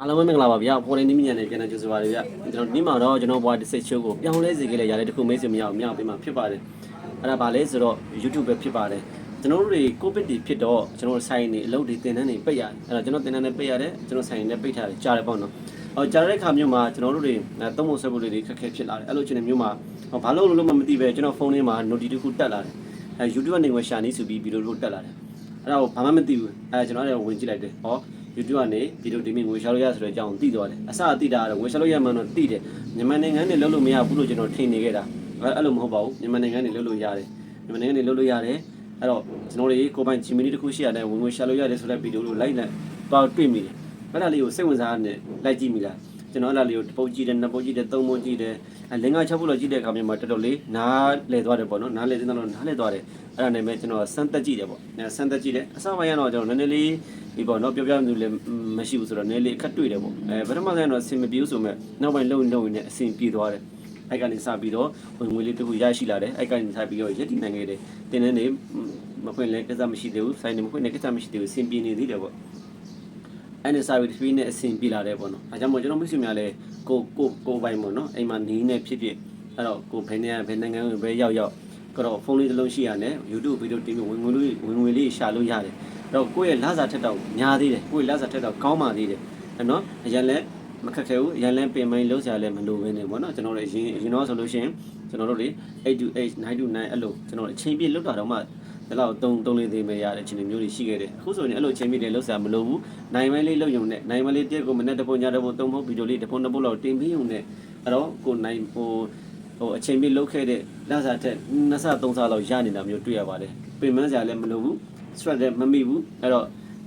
အားလုံးပဲမင်္ဂလာပါဗျာပေါ်တိုင်းနည်းမြညာနဲ့ပြန်လာကြိုဆိုပါရစေဗျာကျွန်တော်ဒီမှာတော့ကျွန်တော်ဘွားတစ်စိတ်ချိုးကိုပြောင်းလဲစေခဲ့လေရတယ်တခုမေးစမရအောင်မြောက်ပေးမှာဖြစ်ပါတယ်အဲ့ဒါဗာလဲဆိုတော့ YouTube ပဲဖြစ်ပါတယ်ကျွန်တော်တို့တွေကိုဗစ်တွေဖြစ်တော့ကျွန်တော်ဆိုင်နေအလုပ်တွေတင်တန်းနေပိတ်ရတယ်အဲ့တော့ကျွန်တော်တင်တန်းနေပိတ်ရတယ်ကျွန်တော်ဆိုင်နေပိတ်ထားတယ်ကြားတယ်ပေါ့နော်အော်ကြားတဲ့ခါမျိုးမှာကျွန်တော်တို့တွေသုံးဖို့ဆွဲဖို့တွေခက်ခဲဖြစ်လာတယ်အဲ့လိုချင်းမျိုးမှာဘာလို့လို့မသိပဲကျွန်တော်ဖုန်းထဲမှာ notification တစ်ခုတက်လာတယ်အဲ YouTube ကနေဝရှာနေဆိုပြီးဗီဒီယိုလို့တက်လာတယ်အဲ့ဒါကိုဘာမှမသိဘူးအဲကျွန်တော်လည်းဝင်ကြည့်လိုက်တယ်ဟော YouTube ကနေဗီဒီယိုတင်ပြီးငွေရှာလို့ရဆိုတဲ့အကြောင်းသိသွားတယ်အစအသိတာကတော့ငွေရှာလို့ရမှန်းတော့သိတယ်မြန်မာနိုင်ငံနဲ့လုပ်လို့မရဘူးလို့ကျွန်တော်ထင်နေခဲ့တာအဲအဲ့လိုမဟုတ်ပါဘူးမြန်မာနိုင်ငံနဲ့လုပ်လို့ရတယ်မြန်မာနိုင်ငံနဲ့လုပ်လို့ရတယ်အဲ့တော့ကျွန်တော်တို့ကိုယ်ပိုင် Gmail တစ်ခုရှိရတယ်ဝင်ငွေရှာလို့ရတယ်ဆိုတဲ့ဗီဒီယိုကိုလိုက်လိုက်တော့တွေ့မိတယ်အဲ့ဒါလေးကိုစိတ်ဝင်စားနဲ့လိုက်ကြည့်မိလား ကျွန်တော်အဲ့ဒါလေးကိုတစ်ပုတ်ကြည့်တယ်နှစ်ပုတ်ကြည့်တယ်သုံးပုတ်ကြည့်တယ်အဲလင်္ကာ6ပုတ်လောက်ကြည့်တဲ့အခါမျိုးမှာတော်တော်လေးနားလဲသွားတယ်ပေါ့နော်နားလဲတဲ့တော့နားလဲသွားတယ်အဲ့ဒါနဲ့ပဲကျွန်တော်စမ်းသက်ကြည့်တယ်ပေါ့အဲစမ်းသက်ကြည့်တယ်အစပိုင်းကတော့ကျွန်တော်နည်းနည်းလေးဒီပေါ့နော်ပြောပြမှုလည်းမရှိဘူးဆိုတော့နည်းနည်းလေးအခက်တွေ့တယ်ပေါ့အဲပထမဆုံးကတော့အဆင်မပြေဘူးဆိုမဲ့နောက်ပိုင်းလုံလုံနေအဆင်ပြေသွားတယ်အဲ့ကနေစပြီးတော့ဝင်ငွေလေးတစ်ခုရရှိလာတယ်အဲ့ကနေစပြီးတော့ရက်တည်နိုင်ခဲ့တယ်တင်းနေနေမဖွင့်လဲကိစ္စမရှိသေးဘူးစိုင်းနေမဖွင့်လဲကိစ္စမရှိသေးဘူးအဆင်ပြေနေသေးတယ်ပေါ့ အဲ့ဒီ service fee နဲ့အဆင်ပြေလာတယ်ပေါ့နော်။အဲကြောင့်မို့ကျွန်တော်မိတ်ဆွေများလည်းကိုကိုကိုပိုင်ပေါ့နော်။အိမ်မှာနီးနေဖြစ်ဖြစ်အဲ့တော့ကိုဘယ်နေရာဘယ်နိုင်ငံကိုပဲရောက်ရောက်ကတော့ဖုန်းလေးတစ်လုံးရှိရတယ် YouTube ဗီဒီယိုတင်ပြီးဝင်ငွေလေးဝင်ငွေလေးရှာလို့ရတယ်။အဲ့တော့ကိုယ့်ရဲ့လစာထက်တော့များသေးတယ်။ကိုယ့်ရဲ့လစာထက်တော့ကောင်းပါသေးတယ်။အဲ့နော်အရင်လည်းမခက်ခဲဘူးအရင်လည်းပင်မိုင်းလုံးစရာလည်းမလိုဘဲနေပေါ့နော်ကျွန်တော်တို့အရင်အရင်တော့ဆိုလို့ရှိရင်ကျွန်တော်တို့လေ8 to 8 9 to 9အဲ့လိုကျွန်တော်အချိန်ပြည့်လောက်တာတော့မှ ဒီလောက်3 3လေးသေးမယ်ရတဲ့အချိန်မျိုးတွေရှိခဲ့တယ်အခုဆိုရင်အဲ့လိုအချိန်ပြည့်တွေလောက်စရာမလိုဘူးနိုင်မိုင်းလေးလောက်ယုံနဲ့နိုင်မိုင်းလေးတက်ကိုမနေ့တပုံညတပုံသုံးဖို့ဗီဒီယိုလေးတစ်ပုံတစ်ပုံလောက်တင်ပြီးယုံနဲ့အဲ့တော့ကိုနိုင်ဟိုဟိုအချိန်ပြည့်လောက်ခဲ့တဲ့လစာထက်နှစ်ဆသုံးဆလောက်ရနေတာမျိုးတွေ့ရပါတယ်ပင်မစရာလည်းမလိုဘူး stress လည်းမမိဘူးအဲ့တော့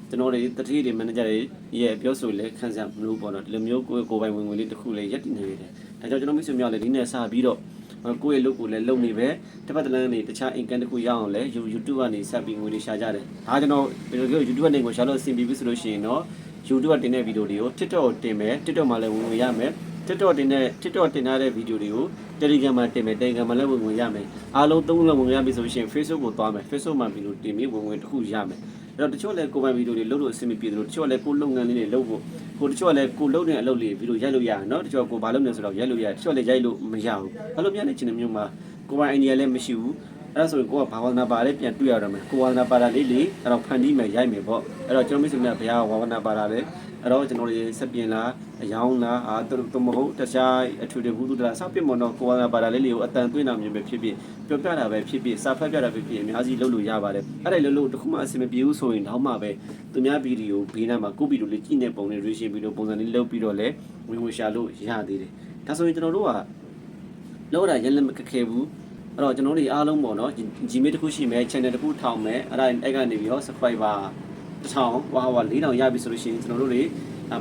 ကျွန်တော်တွေတတိတွေမန်နေဂျာတွေရဲ့ပြောဆိုလဲခံစားမလို့ပေါ့နော်ဒီလိုမျိုးကိုယ်ကိုယ်ပိုင်ဝင်ဝင်လေးတစ်ခုလေးရက်တည်နေရတယ်ဒါကြောင့်ကျွန်တော်မိတ်ဆွေများလည်းဒီနေ့စပြီးတော့ ကိုယ့်ရဲ့လုပ်ကိုလည်းလုပ်နေပဲတစ်ပတ်တစ်လမ်းနေတခြား income တစ်ခုရအောင်လဲ YouTube ကနေဆက်ပြီးငွေလေးရှာကြတယ်ဒါကျွန်တော်ဒီလို YouTube ကနေကိုရှာလို့အဆင်ပြေပြီဆိုလို့ရှိရင်တော့ YouTube ကတင်တဲ့ဗီဒီယိုတွေကို TikTok ကိုတင်မယ် TikTok မှာလည်းဝင်ဝင်ရမယ် TikTok တင်တဲ့ TikTok တင်ထားတဲ့ဗီဒီယိုတွေကို Telegram မှာတင်မယ် Telegram မှာလည်းဝင်ဝင်ရမယ်အားလုံးသုံးလုံးဝင်ရပြီဆိုလို့ရှိရင် Facebook ကိုသွားမယ် Facebook မှာဗီဒီယိုတင်ပြီးဝင်ဝင်တစ်ခုရမယ် အဲ့တော့တချို့လည်းကိုယ်ပိုင်ဗီဒီယိုတွေလုပ်လို့အဆင်မပြေသလိုတချို့လည်းကိုယ်လုပ်ငန်းလေးတွေလုပ်ဖို့ကိုတချို့လည်းကိုလုပ်တဲ့အလုပ်လေးဗီဒီယိုရိုက်လို့ရတယ်နော်တချို့ကိုဘာလုပ်နေဆိုတော့ရိုက်လို့ရတယ်တချို့လည်းရိုက်လို့မရဘူးအဲ့လိုမျိုးနေချင်တဲ့မျိုးမှာကိုယ်ပိုင် idea လည်းမရှိဘူး အဲ့ဒါဆိုရင်ကိုကဘာဝနာပါလေးပြန်တွေ့ရတော့မယ်ကိုဝါနာပါတာလေးလေအဲ့တော့ဖန်တီးမယ်ရိုက်မယ်ပေါ့အဲ့တော့ကျွန်တော်မိတ်ဆွေများဘုရားဝါနာပါတာလေအဲ့တော့ကျွန်တော်တို့စက်ပြင်လားအယောင်းလားအာတူမဟုတ်တခြားအထူးတဘူးတူလားစပြစ်မတော့ကိုဝါနာပါတာလေးလေးကိုအတန်သွင်းတာမျိုးပဲဖြစ်ဖြစ်ပြောပြတာပဲဖြစ်ဖြစ်စာဖတ်ပြတာပဲဖြစ်ဖြစ်အများကြီးလုပ်လို့ရပါတယ်အဲ့ဒါလည်းလို့တခုမှအဆင်မပြေဘူးဆိုရင်တော့မှပဲသူများဗီဒီယိုဘေးနားမှာကိုဗီဒီယိုလေးကြည့်နေပုံနဲ့ reaction ဗီဒီယိုပုံစံလေးလုပ်ပြီးတော့လည်းဝင်ဝင်ရှာလို့ရသေးတယ်ဒါဆိုရင်ကျွန်တော်တို့ကလောက်တာရက်လက်မခက်ခဲဘူး အဲ့တော့ကျွန်တော်တို့အားလုံးပေါ့နော် Gmail တစ်ခုရှိမယ် channel တစ်ခုထောင်မယ်အဲ့ဒါအဲ့ကနေပြီးတော့ subscriber 1000ဟွာဟွာ4000ရပြီဆိုလို့ရှိရင်ကျွန်တော်တို့တွေ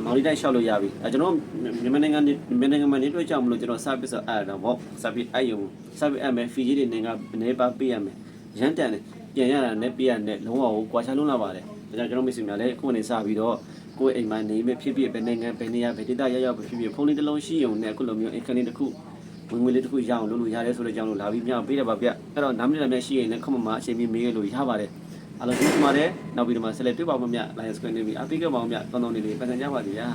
မော်လီတိုက်လျှောက်လို့ရပြီအဲကျွန်တော်မြန်မာနိုင်ငံမြန်မာနိုင်ငံမှာနေတွေ့ကြမလို့ကျွန်တော် service အဲ့ဒါပေါ့ service အဲ့ယုံ service အမယ် fee တွေနေကနေပါပေးရမယ်ရန်တန်တယ်ပြန်ရတာနဲ့ပေးရတဲ့လုံးဝကိုကွာချလုံးလာပါတယ်ဒါကြောင့်ကျွန်တော်မိတ်ဆွေများလည်းခုနေစပြီးတော့ကိုယ်အိမ်မှာနေမဲ့ဖြစ်ဖြစ်ပဲနိုင်ငံပဲနေရပဲဒေသရောက်ရောက်ပဲဖြစ်ဖြစ်ဖုန်းလေးတစ်လုံးရှိုံနဲ့အခုလိုမျိုးအခန်းလေးတစ်ခု ဝင်ငွေလေးတစ်ခုရအောင်လုပ်လို့ရတယ်ဆိုတော့ကြောင်းလို့လာပြီးမြပေးတယ်ပါဗျအဲ့တော့နားမလည်လည်းရှိရင်လည်းခမမအချိန်မီမေးလို့ရပါတယ်အားလုံးဒီမှာလည်းနောက်ပြီးတော့ဆက်လက်တွေ့ပါဦးမမြ Lions Square နေပြီအပိကပါဦးမြတောင်းတောင်းလေးလေးပတ်စံကြပါသေးဗျာ